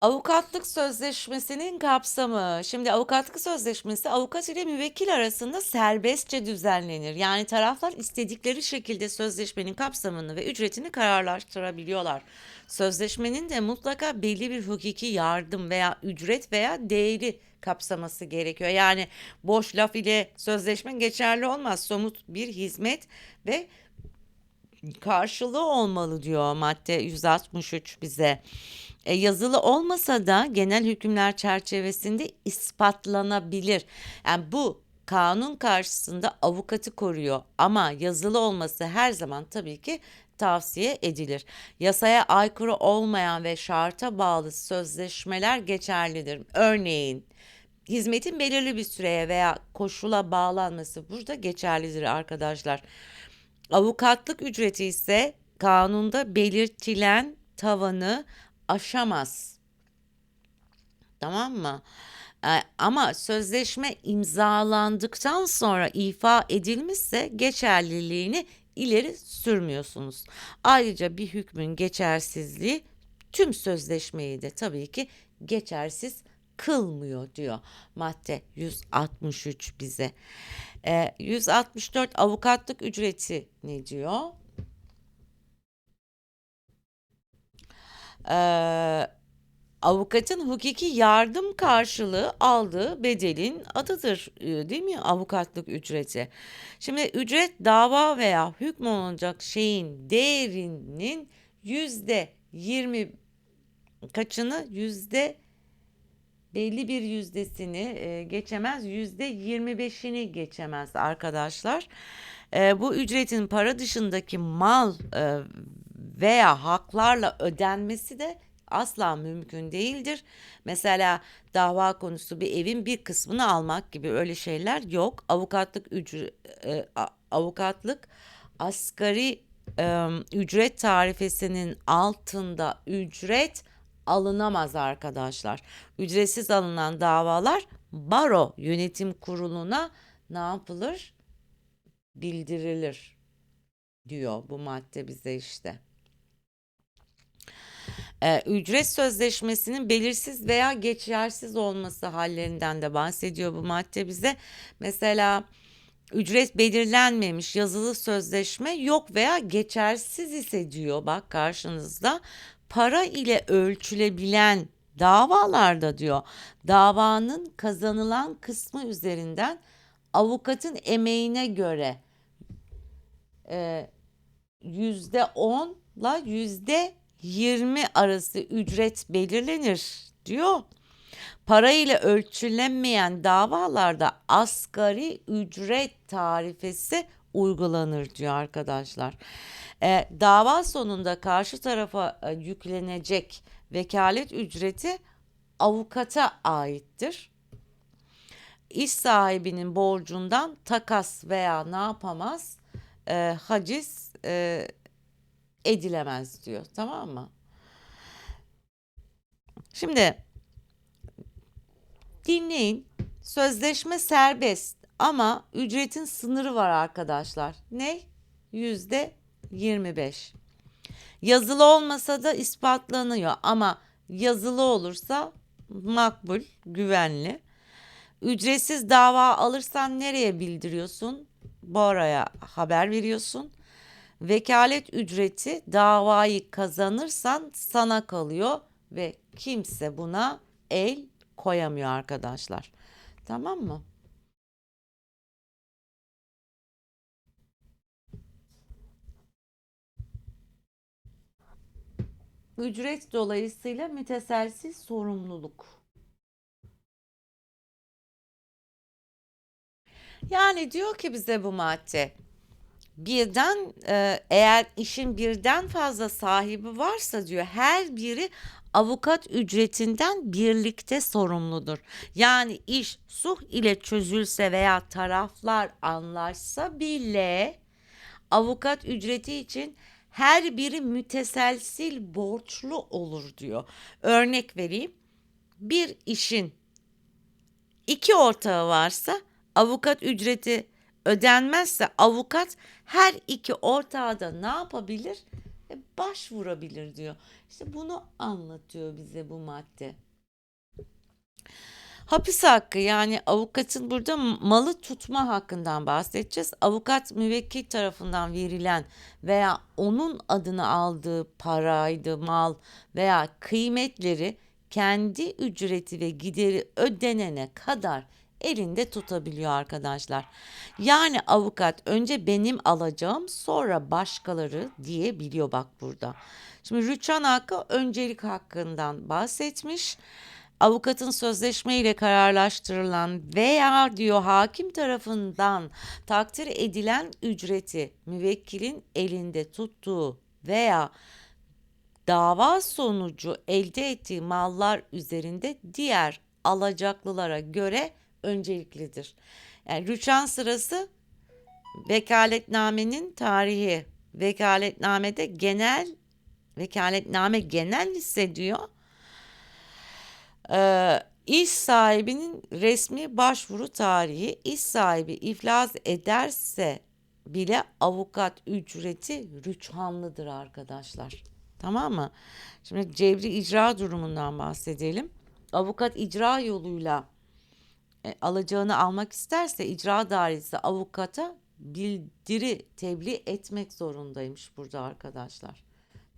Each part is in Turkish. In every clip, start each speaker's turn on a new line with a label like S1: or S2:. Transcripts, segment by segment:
S1: Avukatlık sözleşmesinin kapsamı. Şimdi avukatlık sözleşmesi avukat ile müvekkil arasında serbestçe düzenlenir. Yani taraflar istedikleri şekilde sözleşmenin kapsamını ve ücretini kararlaştırabiliyorlar. Sözleşmenin de mutlaka belli bir hukuki yardım veya ücret veya değeri kapsaması gerekiyor. Yani boş laf ile sözleşme geçerli olmaz. Somut bir hizmet ve karşılığı olmalı diyor madde 163 bize. E, yazılı olmasa da genel hükümler çerçevesinde ispatlanabilir. Yani bu kanun karşısında avukatı koruyor ama yazılı olması her zaman tabii ki tavsiye edilir. Yasaya aykırı olmayan ve şarta bağlı sözleşmeler geçerlidir. Örneğin hizmetin belirli bir süreye veya koşula bağlanması burada geçerlidir arkadaşlar. Avukatlık ücreti ise kanunda belirtilen tavanı aşamaz. Tamam mı? E, ama sözleşme imzalandıktan sonra ifa edilmişse geçerliliğini ileri sürmüyorsunuz. Ayrıca bir hükmün geçersizliği tüm sözleşmeyi de tabii ki geçersiz kılmıyor diyor madde 163 bize. E, 164 avukatlık ücreti ne diyor? Eee, avukatın hukuki yardım karşılığı aldığı bedelin adıdır, eee, değil mi avukatlık ücreti? Şimdi ücret dava veya hükmolunacak şeyin değerinin yüzde yirmi kaçını yüzde belli bir yüzdesini e, geçemez, yüzde yirmi beşini geçemez arkadaşlar. E, bu ücretin para dışındaki mal e, veya haklarla ödenmesi de asla mümkün değildir. Mesela dava konusu bir evin bir kısmını almak gibi öyle şeyler yok. Avukatlık ücret, avukatlık asgari e, ücret tarifesinin altında ücret alınamaz arkadaşlar. Ücretsiz alınan davalar baro yönetim kuruluna ne yapılır? Bildirilir diyor bu madde bize işte. Ee, ücret sözleşmesinin belirsiz veya geçersiz olması hallerinden de bahsediyor bu madde bize. Mesela ücret belirlenmemiş yazılı sözleşme yok veya geçersiz ise diyor bak karşınızda para ile ölçülebilen davalarda diyor davanın kazanılan kısmı üzerinden avukatın emeğine göre e, yüzde onla yüzde yirmi arası ücret belirlenir diyor. Para ile ölçülemeyen davalarda asgari ücret tarifesi uygulanır diyor arkadaşlar. E, dava sonunda karşı tarafa e, yüklenecek vekalet ücreti avukata aittir. İş sahibinin borcundan takas veya ne yapamaz? E, haciz e, edilemez diyor. Tamam mı? Şimdi dinleyin. Sözleşme serbest ama ücretin sınırı var arkadaşlar. Ne? Yüzde 25. Yazılı olmasa da ispatlanıyor ama yazılı olursa makbul, güvenli. Ücretsiz dava alırsan nereye bildiriyorsun? Bora'ya haber veriyorsun. Vekalet ücreti davayı kazanırsan sana kalıyor ve kimse buna el koyamıyor arkadaşlar. Tamam mı? Ücret dolayısıyla müteselsiz sorumluluk. Yani diyor ki bize bu madde birden e, eğer işin birden fazla sahibi varsa diyor her biri avukat ücretinden birlikte sorumludur. Yani iş suh ile çözülse veya taraflar anlaşsa bile avukat ücreti için her biri müteselsil borçlu olur diyor. Örnek vereyim. Bir işin iki ortağı varsa avukat ücreti ödenmezse avukat her iki ortağı da ne yapabilir? e, başvurabilir diyor. İşte bunu anlatıyor bize bu madde. Hapis hakkı yani avukatın burada malı tutma hakkından bahsedeceğiz. Avukat müvekkil tarafından verilen veya onun adını aldığı paraydı, mal veya kıymetleri kendi ücreti ve gideri ödenene kadar elinde tutabiliyor arkadaşlar. Yani avukat önce benim alacağım sonra başkaları diyebiliyor bak burada. Şimdi rüçhan hakkı öncelik hakkından bahsetmiş avukatın sözleşme ile kararlaştırılan veya diyor hakim tarafından takdir edilen ücreti müvekkilin elinde tuttuğu veya dava sonucu elde ettiği mallar üzerinde diğer alacaklılara göre önceliklidir. Yani rüçhan sırası vekaletnamenin tarihi. Vekaletnamede genel vekaletname genel hissediyor. Ee, iş sahibinin resmi başvuru tarihi iş sahibi iflas ederse bile avukat ücreti rüçhanlıdır arkadaşlar. Tamam mı? Şimdi cebri icra durumundan bahsedelim. Avukat icra yoluyla alacağını almak isterse icra dairesi avukata bildiri tebliğ etmek zorundaymış burada arkadaşlar.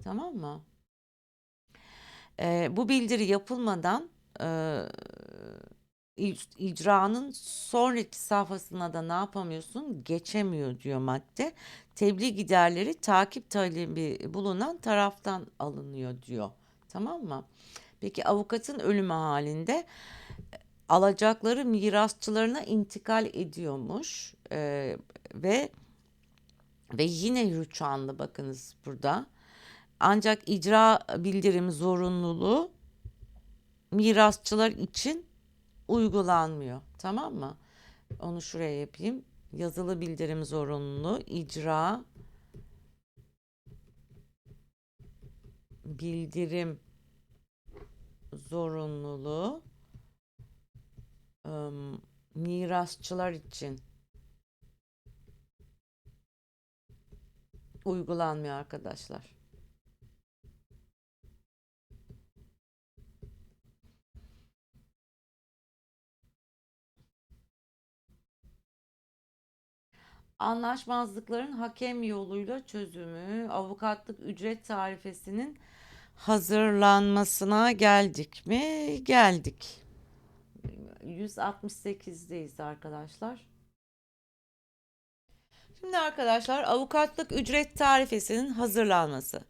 S1: Tamam mı? E, bu bildiri yapılmadan e, icranın sonraki safhasına da ne yapamıyorsun? Geçemiyor diyor madde. Tebliğ giderleri takip talebi bulunan taraftan alınıyor diyor. Tamam mı? Peki avukatın ölümü halinde alacakları mirasçılarına intikal ediyormuş ee, ve ve yine rüçhanlı bakınız burada. Ancak icra bildirim zorunluluğu mirasçılar için uygulanmıyor. Tamam mı? Onu şuraya yapayım. Yazılı bildirim zorunluluğu icra bildirim zorunluluğu ım, mirasçılar için uygulanmıyor arkadaşlar. Anlaşmazlıkların hakem yoluyla çözümü, avukatlık ücret tarifesinin hazırlanmasına geldik mi? Geldik. 168'deyiz arkadaşlar. Şimdi arkadaşlar avukatlık ücret tarifesinin hazırlanması.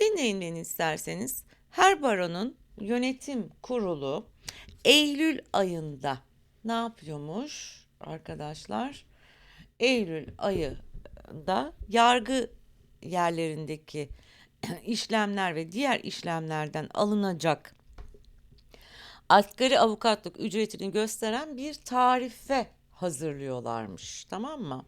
S1: Dinleyin beni isterseniz. Her baronun yönetim kurulu Eylül ayında ne yapıyormuş arkadaşlar? Eylül ayında yargı yerlerindeki işlemler ve diğer işlemlerden alınacak asgari avukatlık ücretini gösteren bir tarife hazırlıyorlarmış. Tamam mı?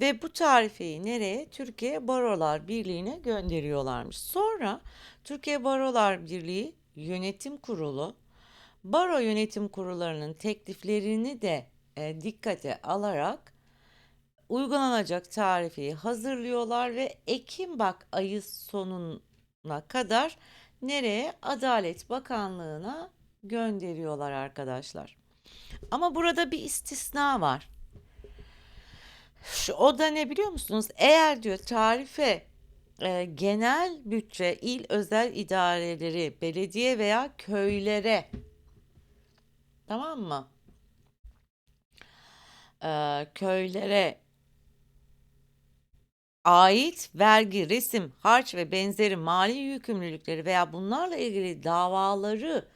S1: Ve bu tarifeyi nereye? Türkiye Barolar Birliği'ne gönderiyorlarmış. Sonra Türkiye Barolar Birliği Yönetim Kurulu baro yönetim kurullarının tekliflerini de e, dikkate alarak uygulanacak tarifeyi hazırlıyorlar ve Ekim bak ayı sonuna kadar nereye? Adalet Bakanlığı'na gönderiyorlar arkadaşlar. Ama burada bir istisna var. Şu, o da ne biliyor musunuz? Eğer diyor tarife e, genel bütçe, il özel idareleri, belediye veya köylere tamam mı? E, köylere ait vergi, resim, harç ve benzeri mali yükümlülükleri veya bunlarla ilgili davaları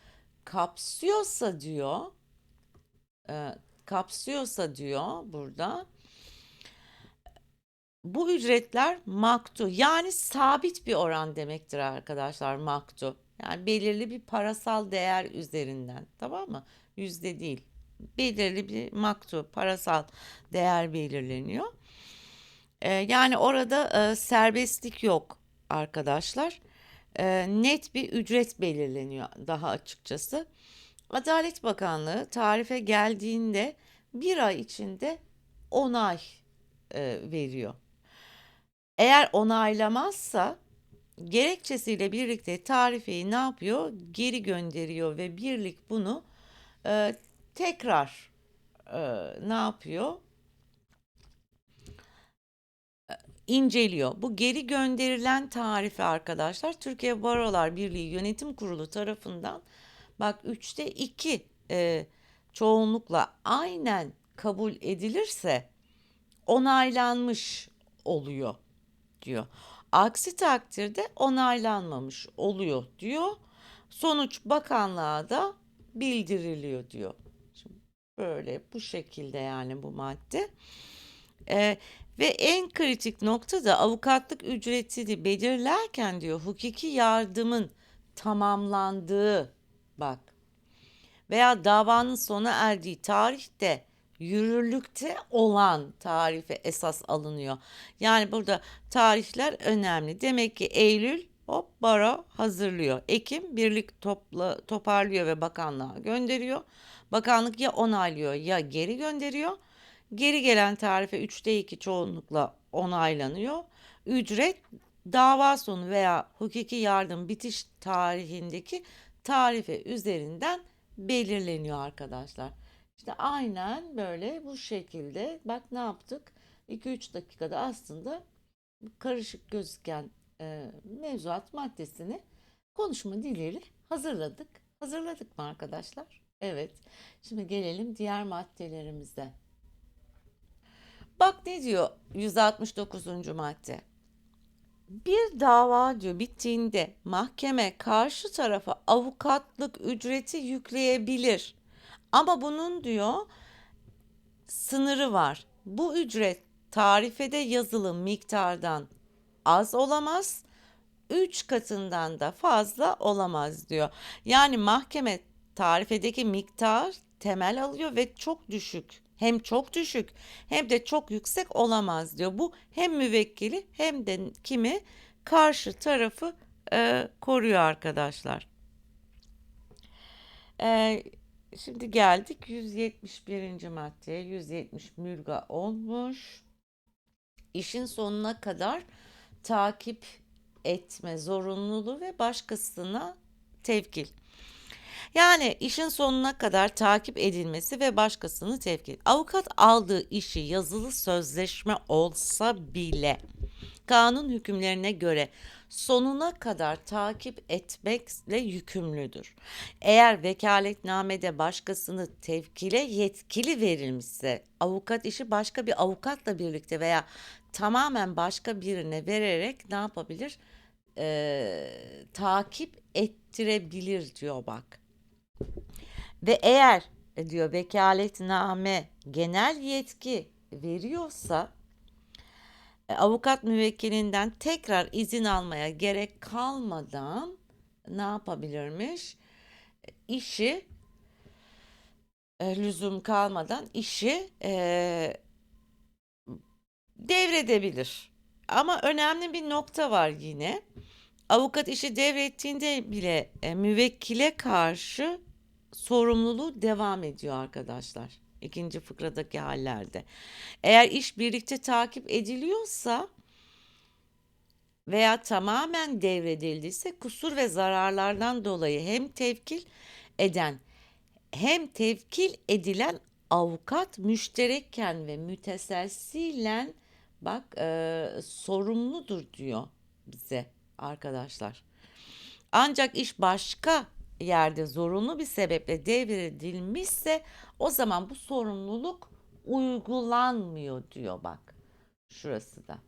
S1: kapsıyorsa diyor, e, kapsıyorsa diyor burada bu ücretler maktu yani sabit bir oran demektir arkadaşlar maktu. Yani belirli bir parasal değer üzerinden tamam mı? Yüzde değil. Belirli bir maktu parasal değer belirleniyor. E, yani orada e, serbestlik yok arkadaşlar. E, net bir ücret belirleniyor daha açıkçası. Adalet Bakanlığı tarife geldiğinde bir ay içinde onay e, veriyor. Eğer onaylamazsa gerekçesiyle birlikte tarifeyi ne yapıyor? Geri gönderiyor ve birlik bunu e, tekrar e, ne yapıyor? E, inceliyor. Bu geri gönderilen tarife arkadaşlar Türkiye Barolar Birliği Yönetim Kurulu tarafından bak 3'te 2 e, çoğunlukla aynen kabul edilirse onaylanmış oluyor diyor. Aksi takdirde onaylanmamış oluyor diyor. Sonuç bakanlığa da bildiriliyor diyor. Şimdi böyle bu şekilde yani bu madde. Ee, ve en kritik nokta da avukatlık ücretini belirlerken diyor hukuki yardımın tamamlandığı bak veya davanın sona erdiği tarihte yürürlükte olan tarife esas alınıyor. Yani burada tarihler önemli. Demek ki Eylül hop baro hazırlıyor. Ekim birlik topla, toparlıyor ve bakanlığa gönderiyor. Bakanlık ya onaylıyor ya geri gönderiyor. Geri gelen tarife 3'te 2 çoğunlukla onaylanıyor. Ücret dava sonu veya hukuki yardım bitiş tarihindeki tarife üzerinden belirleniyor arkadaşlar. İşte aynen böyle bu şekilde bak ne yaptık? 2-3 dakikada aslında karışık gözüken e, mevzuat maddesini konuşma diliyle hazırladık. Hazırladık mı arkadaşlar? Evet. Şimdi gelelim diğer maddelerimize. Bak ne diyor 169. madde. Bir dava diyor bittiğinde mahkeme karşı tarafa avukatlık ücreti yükleyebilir. Ama bunun diyor sınırı var. Bu ücret tarifede yazılı miktardan az olamaz, 3 katından da fazla olamaz diyor. Yani mahkeme tarifedeki miktar temel alıyor ve çok düşük. Hem çok düşük hem de çok yüksek olamaz diyor. Bu hem müvekkili hem de kimi karşı tarafı e, koruyor arkadaşlar. E, Şimdi geldik 171. maddeye. 170 mülga olmuş. İşin sonuna kadar takip etme zorunluluğu ve başkasına tevkil. Yani işin sonuna kadar takip edilmesi ve başkasını tevkil. Avukat aldığı işi yazılı sözleşme olsa bile kanun hükümlerine göre sonuna kadar takip etmekle yükümlüdür. Eğer vekaletnamede başkasını tevkile yetkili verilmişse avukat işi başka bir avukatla birlikte veya tamamen başka birine vererek ne yapabilir? Ee, takip ettirebilir diyor bak. Ve eğer e, diyor vekaletname genel yetki veriyorsa e, avukat müvekkilinden tekrar izin almaya gerek kalmadan ne yapabilirmiş? E, işi lüzum kalmadan işi e, devredebilir. Ama önemli bir nokta var yine. Avukat işi devrettiğinde bile e, müvekkile karşı sorumluluğu devam ediyor arkadaşlar. İkinci fıkradaki hallerde. Eğer iş birlikte takip ediliyorsa veya tamamen devredildiyse kusur ve zararlardan dolayı hem tevkil eden hem tevkil edilen avukat müşterekken ve müteselsilen bak e, sorumludur diyor bize arkadaşlar. Ancak iş başka yerde zorunlu bir sebeple devredilmişse o zaman bu sorumluluk uygulanmıyor diyor bak. Şurası da.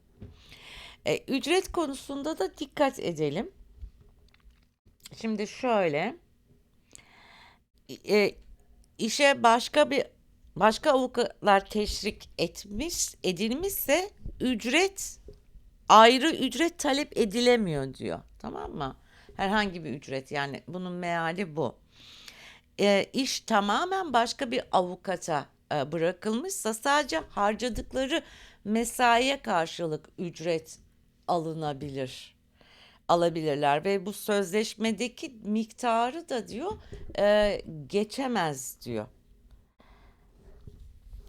S1: E, ücret konusunda da dikkat edelim. Şimdi şöyle e, işe başka bir başka avukatlar teşvik etmiş edilmişse ücret ayrı ücret talep edilemiyor diyor. Tamam mı? Herhangi bir ücret yani bunun meali bu. E, iş tamamen başka bir avukata e, bırakılmışsa sadece harcadıkları mesaiye karşılık ücret alınabilir alabilirler ve bu sözleşmedeki miktarı da diyor e, geçemez diyor.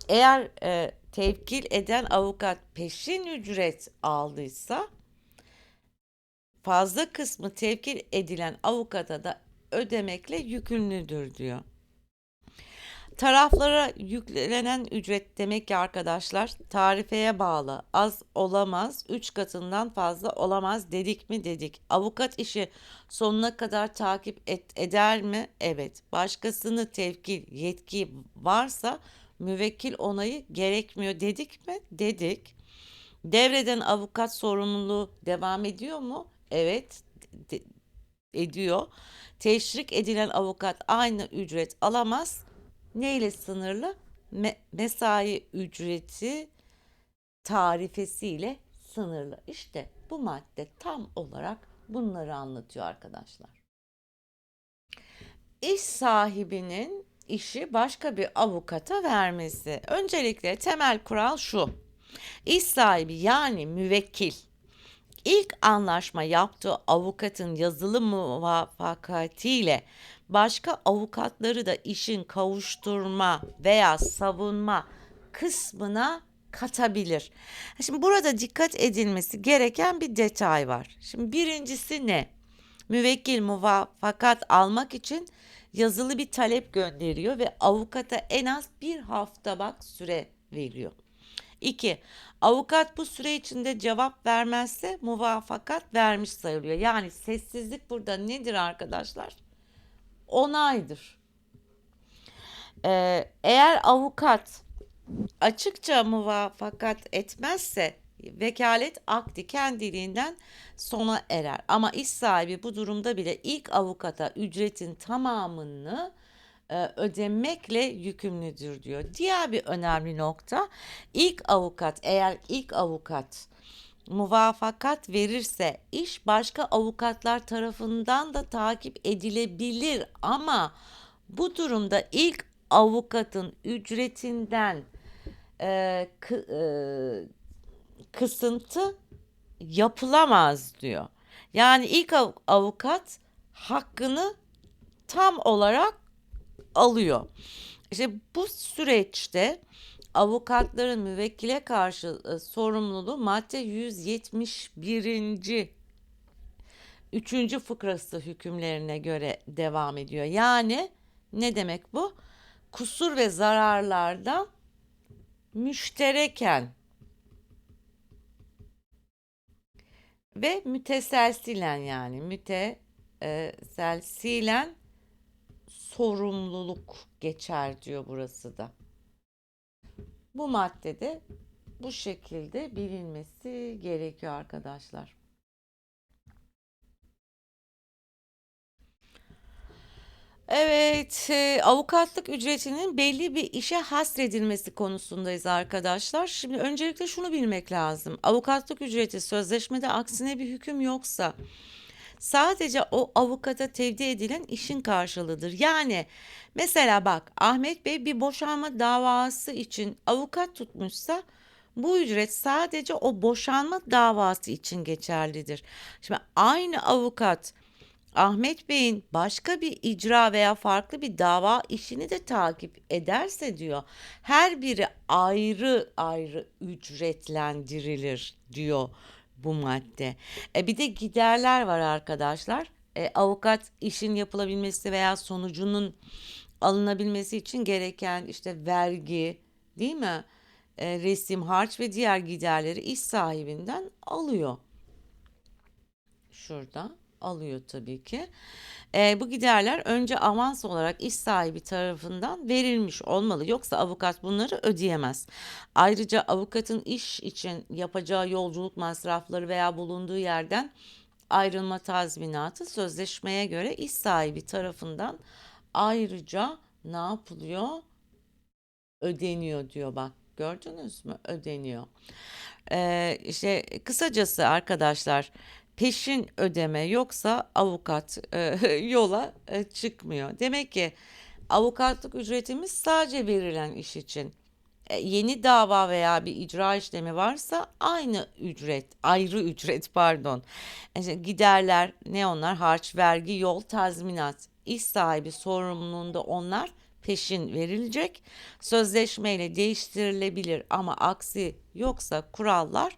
S1: Eğer e, tevkil eden avukat peşin ücret aldıysa fazla kısmı tevkil edilen avukata da ödemekle yükümlüdür diyor. Taraflara yüklenen ücret demek ki arkadaşlar tarifeye bağlı az olamaz 3 katından fazla olamaz dedik mi dedik. Avukat işi sonuna kadar takip et, eder mi? Evet. Başkasını tevkil yetki varsa müvekkil onayı gerekmiyor dedik mi? Dedik. Devreden avukat sorumluluğu devam ediyor mu? Evet de- ediyor. Teşvik edilen avukat aynı ücret alamaz. Ne ile sınırlı? Me- mesai ücreti tarifesiyle sınırlı. İşte bu madde tam olarak bunları anlatıyor arkadaşlar. İş sahibinin işi başka bir avukata vermesi. Öncelikle temel kural şu. İş sahibi yani müvekkil ilk anlaşma yaptığı avukatın yazılı muvafakatiyle başka avukatları da işin kavuşturma veya savunma kısmına katabilir. Şimdi burada dikkat edilmesi gereken bir detay var. Şimdi birincisi ne? Müvekkil muvafakat almak için yazılı bir talep gönderiyor ve avukata en az bir hafta bak süre veriyor. 2. Avukat bu süre içinde cevap vermezse muvafakat vermiş sayılıyor. Yani sessizlik burada nedir arkadaşlar? Onaydır. Ee, eğer avukat açıkça muvafakat etmezse vekalet akdi kendiliğinden sona erer. Ama iş sahibi bu durumda bile ilk avukata ücretin tamamını ödemekle yükümlüdür diyor. Diğer bir önemli nokta ilk avukat eğer ilk avukat muvafakat verirse iş başka avukatlar tarafından da takip edilebilir ama bu durumda ilk avukatın ücretinden e, kı- e, kısıntı yapılamaz diyor. Yani ilk av- avukat hakkını tam olarak alıyor. İşte bu süreçte avukatların müvekkile karşı e, sorumluluğu madde 171. 3. fıkrası hükümlerine göre devam ediyor. Yani ne demek bu? Kusur ve zararlardan müştereken ve müteselsilen yani müteselsilen sorumluluk geçer diyor burası da. Bu maddede bu şekilde bilinmesi gerekiyor arkadaşlar. Evet, e, avukatlık ücretinin belli bir işe hasredilmesi konusundayız arkadaşlar. Şimdi öncelikle şunu bilmek lazım. Avukatlık ücreti sözleşmede aksine bir hüküm yoksa sadece o avukata tevdi edilen işin karşılığıdır. Yani mesela bak Ahmet Bey bir boşanma davası için avukat tutmuşsa bu ücret sadece o boşanma davası için geçerlidir. Şimdi aynı avukat Ahmet Bey'in başka bir icra veya farklı bir dava işini de takip ederse diyor. Her biri ayrı ayrı ücretlendirilir diyor bu madde. E bir de giderler var arkadaşlar. E, avukat işin yapılabilmesi veya sonucunun alınabilmesi için gereken işte vergi, değil mi? E, resim, harç ve diğer giderleri iş sahibinden alıyor. Şurada alıyor tabii ki. E, bu giderler önce avans olarak iş sahibi tarafından verilmiş olmalı. Yoksa avukat bunları ödeyemez. Ayrıca avukatın iş için yapacağı yolculuk masrafları veya bulunduğu yerden ayrılma tazminatı sözleşmeye göre iş sahibi tarafından ayrıca ne yapılıyor? Ödeniyor diyor bak. Gördünüz mü? Ödeniyor. Ee, işte kısacası arkadaşlar peşin ödeme yoksa avukat e, yola e, çıkmıyor. Demek ki avukatlık ücretimiz sadece verilen iş için. E, yeni dava veya bir icra işlemi varsa aynı ücret, ayrı ücret pardon. İşte giderler ne onlar? Harç, vergi, yol, tazminat. İş sahibi sorumluluğunda onlar peşin verilecek. Sözleşmeyle değiştirilebilir ama aksi yoksa kurallar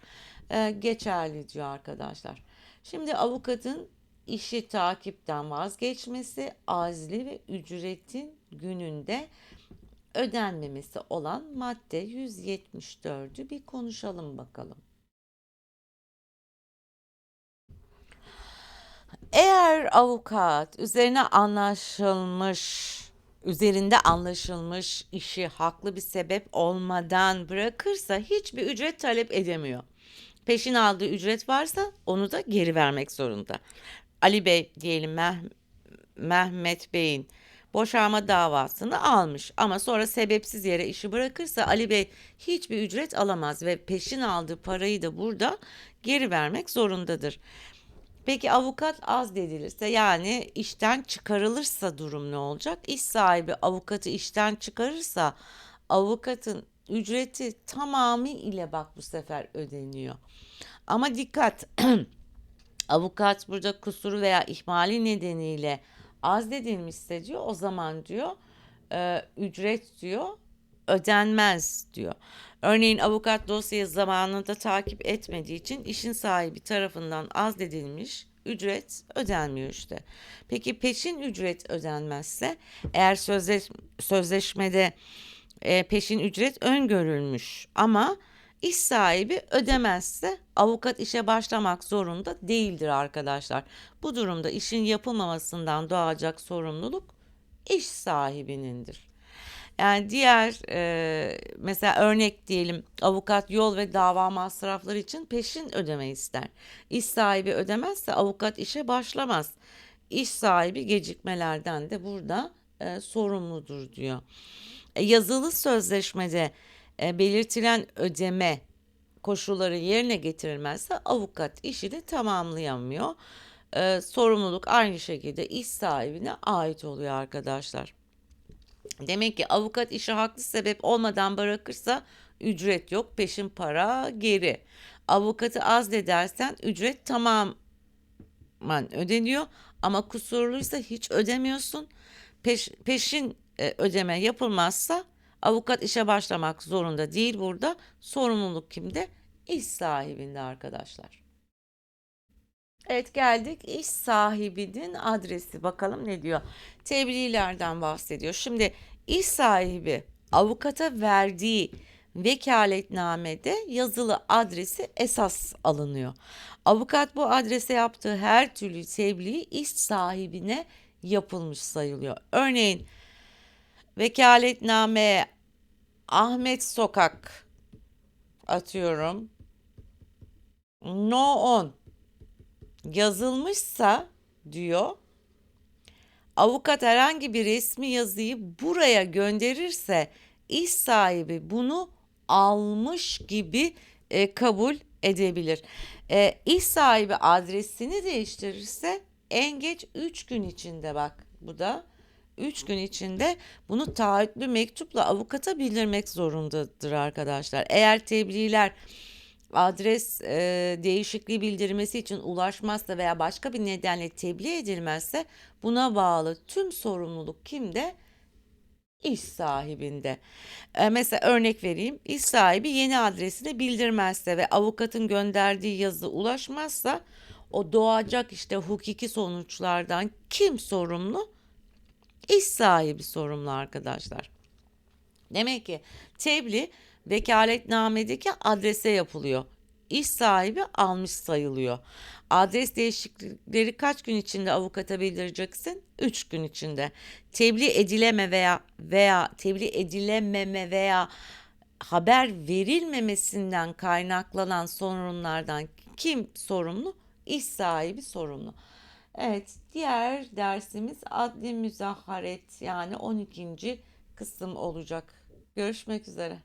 S1: e, geçerli diyor arkadaşlar. Şimdi avukatın işi takipten vazgeçmesi, azli ve ücretin gününde ödenmemesi olan madde 174'ü bir konuşalım bakalım. Eğer avukat üzerine anlaşılmış, üzerinde anlaşılmış işi haklı bir sebep olmadan bırakırsa hiçbir ücret talep edemiyor. Peşin aldığı ücret varsa onu da geri vermek zorunda. Ali Bey diyelim Meh- Mehmet Bey'in boşanma davasını almış ama sonra sebepsiz yere işi bırakırsa Ali Bey hiçbir ücret alamaz ve peşin aldığı parayı da burada geri vermek zorundadır. Peki avukat azledilirse yani işten çıkarılırsa durum ne olacak? İş sahibi avukatı işten çıkarırsa avukatın ücreti tamamı ile bak bu sefer ödeniyor. Ama dikkat avukat burada kusuru veya ihmali nedeniyle azledilmişse diyor o zaman diyor e, ücret diyor ödenmez diyor. Örneğin avukat dosyayı zamanında takip etmediği için işin sahibi tarafından azledilmiş ücret ödenmiyor işte. Peki peşin ücret ödenmezse eğer sözleş, sözleşmede e, peşin ücret öngörülmüş ama iş sahibi ödemezse avukat işe başlamak zorunda değildir arkadaşlar. Bu durumda işin yapılmamasından doğacak sorumluluk iş sahibinindir. Yani diğer e, mesela örnek diyelim avukat yol ve dava masrafları için peşin ödeme ister. İş sahibi ödemezse avukat işe başlamaz. İş sahibi gecikmelerden de burada e, sorumludur diyor. Yazılı sözleşmede e, belirtilen ödeme koşulları yerine getirilmezse avukat işi de tamamlayamıyor. E, sorumluluk aynı şekilde iş sahibine ait oluyor arkadaşlar. Demek ki avukat işi haklı sebep olmadan bırakırsa ücret yok, peşin para geri. Avukatı azledersen ücret tamamen ödeniyor ama kusurluysa hiç ödemiyorsun. Peş, peşin e, ödeme yapılmazsa avukat işe başlamak zorunda değil burada. Sorumluluk kimde? İş sahibinde arkadaşlar. Evet geldik iş sahibinin adresi. Bakalım ne diyor? Tebliğlerden bahsediyor. Şimdi iş sahibi avukata verdiği vekaletnamede yazılı adresi esas alınıyor. Avukat bu adrese yaptığı her türlü tebliği iş sahibine yapılmış sayılıyor. Örneğin vekaletname Ahmet Sokak atıyorum. No 10 yazılmışsa diyor avukat herhangi bir resmi yazıyı buraya gönderirse iş sahibi bunu almış gibi e, kabul edebilir. E, iş sahibi adresini değiştirirse en geç 3 gün içinde bak bu da 3 gün içinde bunu taahhütlü mektupla avukata bildirmek zorundadır arkadaşlar. Eğer tebliğler adres e, değişikliği bildirmesi için ulaşmazsa veya başka bir nedenle tebliğ edilmezse buna bağlı tüm sorumluluk kimde? İş sahibinde. E, mesela örnek vereyim. İş sahibi yeni adresini bildirmezse ve avukatın gönderdiği yazı ulaşmazsa o doğacak işte hukuki sonuçlardan kim sorumlu? İş sahibi sorumlu arkadaşlar. Demek ki tebliğ vekaletnamedeki adrese yapılıyor. İş sahibi almış sayılıyor. Adres değişiklikleri kaç gün içinde avukata bildireceksin? 3 gün içinde. Tebliğ edileme veya veya tebliğ edilememe veya haber verilmemesinden kaynaklanan sorunlardan kim sorumlu? İş sahibi sorumlu. Evet, diğer dersimiz adli müzaharet yani 12. kısım olacak. Görüşmek üzere.